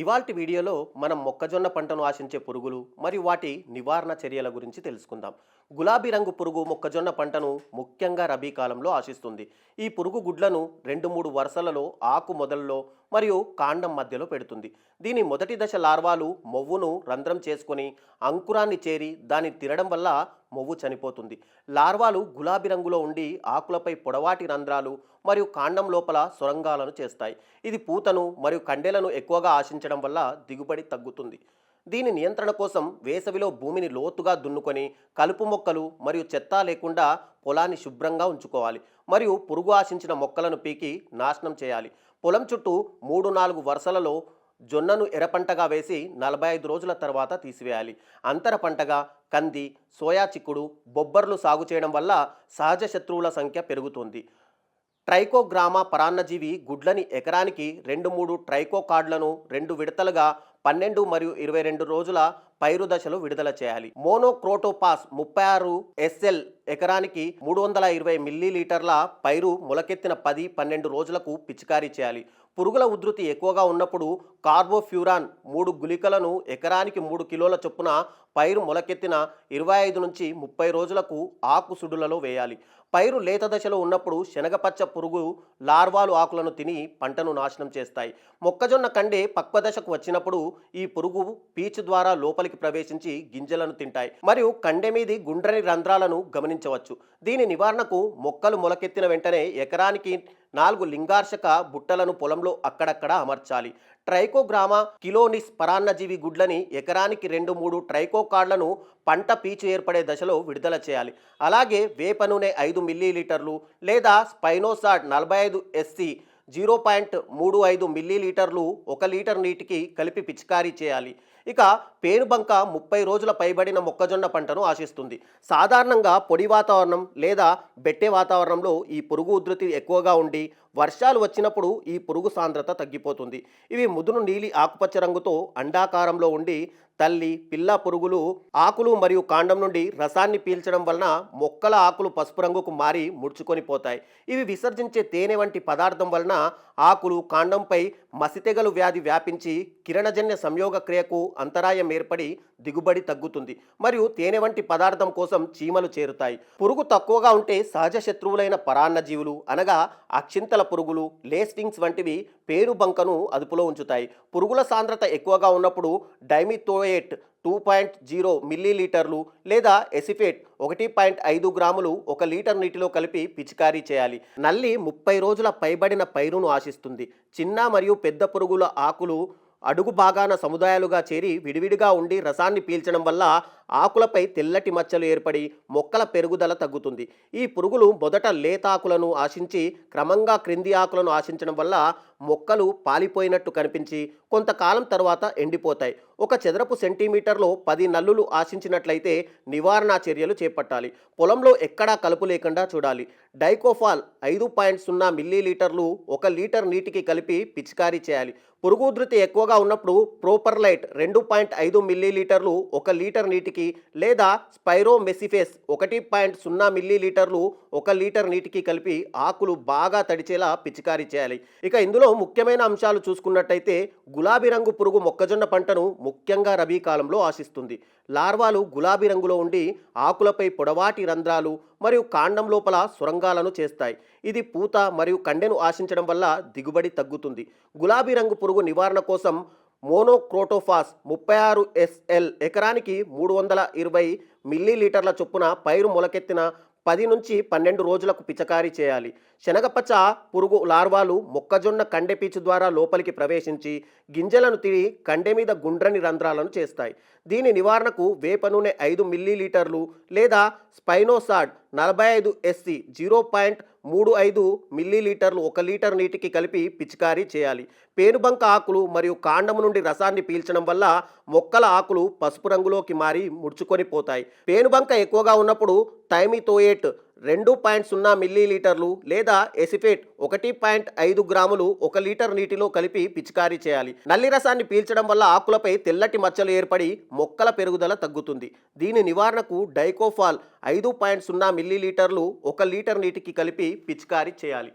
ఇవాల్టి వీడియోలో మనం మొక్కజొన్న పంటను ఆశించే పురుగులు మరియు వాటి నివారణ చర్యల గురించి తెలుసుకుందాం. గులాబీ రంగు పురుగు మొక్కజొన్న పంటను ముఖ్యంగా రబీ కాలంలో ఆశిస్తుంది. ఈ పురుగు గుడ్లను రెండు మూడు వరుసలలో ఆకు మొదల్లో మరియు కాండం మధ్యలో పెడుతుంది. దీని మొదటి దశ లార్వాలు మొవ్వును రంధ్రం చేసుకొని అంకురాన్ని చేరి దాన్ని తినడం వల్ల మొవ్వు చనిపోతుంది. లార్వాలు గులాబీ రంగులో ఉండి ఆకులపై పొడవాటి రంధ్రాలు మరియు కాండం లోపల సొరంగాలను చేస్తాయి. ఇది పూతను మరియు కండెలను ఎక్కువగా ఆశించడం వల్ల దిగుబడి తగ్గుతుంది. దీని నియంత్రణ కోసం వేసవిలో భూమిని లోతుగా దున్నుకొని కలుపు మొక్కలు మరియు చెత్త లేకుండా పొలాన్ని శుభ్రంగా ఉంచుకోవాలి మరియు పురుగు ఆశించిన మొక్కలను పీకి నాశనం చేయాలి. పొలం చుట్టూ మూడు నాలుగు వరుసలలో జొన్నను ఎరపంటగా వేసి నలభై ఐదు రోజుల తర్వాత తీసివేయాలి. అంతర పంటగా కంది సోయా చిక్కుడు బొబ్బర్లు సాగు చేయడం వల్ల సహజ శత్రువుల సంఖ్య పెరుగుతుంది. ట్రైకోగ్రామా పరాన్నజీవి గుడ్లని ఎకరానికి రెండు మూడు ట్రైకో కార్డులను రెండు విడతలుగా పన్నెండు మరియు ఇరవై రెండు రోజుల పైరు దశలో విడుదల చేయాలి. మోనోక్రోటోపాస్ ముప్పై ఆరు ఎస్ఎల్ ఎకరానికి మూడు వందల ఇరవై మిల్లీ లీటర్ల పైరు మొలకెత్తిన పది పన్నెండు రోజులకు పిచికారీ చేయాలి. పురుగుల ఉధృతి ఎక్కువగా ఉన్నప్పుడు కార్బోఫ్యూరాన్ మూడు గుళికలను ఎకరానికి మూడు కిలోల చొప్పున పైరు మొలకెత్తిన ఇరవై ఐదు నుంచి ముప్పై రోజులకు ఆకు సుడులలో వేయాలి. పైరు లేత దశలో ఉన్నప్పుడు శనగపచ్చ పురుగు లార్వాలు ఆకులను తిని పంటను నాశనం చేస్తాయి. మొక్కజొన్న కండే పక్వ దశకు వచ్చినప్పుడు ఈ పురుగు పీచు ద్వారా లోపలి లోపలికి ప్రవేశించి గింజలను తింటాయి. మరియు కండె మీది గుండ్రని రంధ్రాలను గమనించవచ్చు. దీని నివారణకు మొక్కలు మొలకెత్తిన వెంటనే ఎకరానికి నాలుగు లింగార్షక బుట్టలను పొలంలో అక్కడక్కడ అమర్చాలి. ట్రైకోగ్రామా కిలోనిస్ పరాన్నజీవి గుడ్లని ఎకరానికి రెండు మూడు ట్రైకో కార్డులను పంట పీచు ఏర్పడే దశలో విడుదల చేయాలి. అలాగే వేప నూనె ఐదు మిల్లీ లీటర్లు లేదా స్పైనోసాట్ నలభై ఐదు ఎస్సి జీరో పాయింట్ మూడు ఐదు మిల్లీ లీటర్లు ఒక లీటర్ నీటికి కలిపి పిచికారీ చేయాలి. ఇక పేనుబంక ముప్పై రోజుల పైబడిన మొక్కజొన్న పంటను ఆశిస్తుంది. సాధారణంగా పొడి వాతావరణం లేదా బెట్టే వాతావరణంలో ఈ పురుగు ఉధృతి ఎక్కువగా ఉండి వర్షాలు వచ్చినప్పుడు ఈ పురుగు సాంద్రత తగ్గిపోతుంది. ఇవి ముదును నీలి ఆకుపచ్చ రంగుతో అండాకారంలో ఉండి తల్లి పిల్ల పురుగులు ఆకులు మరియు కాండం నుండి రసాన్ని పీల్చడం వలన మొక్కల ఆకులు పసుపు రంగుకు మారి ముడుచుకొని పోతాయి. ఇవి విసర్జించే తేనె వంటి పదార్థం వలన ఆకులు కాండంపై మసితెగలు వ్యాధి వ్యాపించి కిరణజన్య సంయోగ క్రియకు అంతరాయం ఏర్పడి దిగుబడి తగ్గుతుంది. మరియు తేనె వంటి పదార్థం కోసం చీమలు చేరుతాయి. పురుగు తక్కువగా ఉంటే సహజ శత్రువులైన పరాన్నజీవులు అనగా అక్షింతల పురుగులు లేస్టింగ్స్ వంటివి పేరు బంకను అదుపులో ఉంచుతాయి. పురుగుల సాంద్రత ఎక్కువగా ఉన్నప్పుడు dimethoate two point zero milli లీటర్లు లేదా ఎసిఫేట్ ఒకటి పాయింట్ ఐదు గ్రాములు ఒక లీటర్ నీటిలో కలిపి పిచికారీ చేయాలి. నల్లి ముప్పై రోజుల పైబడిన పైరును ఆశిస్తుంది. చిన్న మరియు పెద్ద పురుగుల ఆకులు అడుగు భాగాన సముదాయాలుగా చేరి విడివిడిగా ఉండి రసాన్ని పీల్చడం వల్ల ఆకులపై తెల్లటి మచ్చలు ఏర్పడి మొక్కల పెరుగుదల తగ్గుతుంది. ఈ పురుగులు మొదట లేతాకులను ఆశించి క్రమంగా క్రింది ఆకులను ఆశించడం వల్ల మొక్కలు పాలిపోయినట్టు కనిపించి కొంతకాలం తర్వాత ఎండిపోతాయి. ఒక చదరపు సెంటీమీటర్లో పది నల్లులు ఆశించినట్లయితే నివారణ చర్యలు చేపట్టాలి. పొలంలో ఎక్కడా కలుపు లేకుండా చూడాలి. డైకోఫాల్ ఐదు పాయింట్ సున్నా మిల్లీ లీటర్లు ఒక లీటర్ నీటికి కలిపి పిచికారీ చేయాలి. పురుగు ఉధృతి ఎక్కువగా ఉన్నప్పుడు ప్రోపర్లైట్ రెండు పాయింట్ ఐదు మిల్లీ లీటర్లు ఒక లీటర్ నీటికి లేదా స్పైరోమెసిఫేస్ ఒకటి పాయింట్ సున్నా మిల్లీ లీటర్లు ఒక లీటర్ నీటికి కలిపి ఆకులు బాగా తడిచేలా పిచికారీ చేయాలి. ఇక ఇందులో ముఖ్యమైన అంశాలు చూసుకున్నట్టయితే గులాబీ రంగు పురుగు మొక్కజొన్న పంటను ముఖ్యంగా రబీ కాలంలో ఆశిస్తుంది. లార్వాలు గులాబీ రంగులో ఉండి ఆకులపై పొడవాటి రంధ్రాలు మరియు కాండం లోపల సొరంగాలను చేస్తాయి. ఇది పూత మరియు కండెను ఆశించడం వల్ల దిగుబడి తగ్గుతుంది. గులాబీ రంగు పురుగు నివారణ కోసం మోనోక్రోటోఫాస్ ముప్పై ఆరు ఎస్ఎల్ ఎకరానికి మూడు వందల ఇరవై మిల్లీలీటర్ల చొప్పున పైరు మొలకెత్తిన పది నుంచి పన్నెండు రోజులకు పిచకారీ చేయాలి. శనగపచ్చ పురుగు లార్వాలు మొక్కజొన్న కండె పీచు ద్వారా లోపలికి ప్రవేశించి గింజలను తిని కండె మీద గుండ్రని రంధ్రాలను చేస్తాయి. దీని నివారణకు వేప నూనె ఐదు మిల్లీ లీటర్లు లేదా స్పైనోసాడ్ నలభై ఐదు ఎస్సి జీరో పాయింట్ మూడు ఐదు మిల్లీ లీటర్లు ఒక లీటర్ నీటికి కలిపి పిచికారీ చేయాలి. పేనుబంక ఆకులు మరియు కాండము నుండి రసాన్ని పీల్చడం వల్ల మొక్కల ఆకులు పసుపు రంగులోకి మారి ముడుచుకొని పోతాయి. పేనుబంక ఎక్కువగా ఉన్నప్పుడు థైమితోయేట్ రెండు పాయింట్ సున్నా మిల్లీ లీటర్లు లేదా ఎసిఫేట్ ఒకటి పాయింట్ ఐదు గ్రాములు ఒక లీటర్ నీటిలో కలిపి పిచికారీ చేయాలి. నల్లి రసాన్ని పీల్చడం వల్ల ఆకులపై తెల్లటి మచ్చలు ఏర్పడి మొక్కల పెరుగుదల తగ్గుతుంది. దీని నివారణకు డైకోఫాల్ ఐదు పాయింట్ సున్నా మిల్లీ లీటర్లు ఒక లీటర్ నీటికి కలిపి పిచికారీ చేయాలి.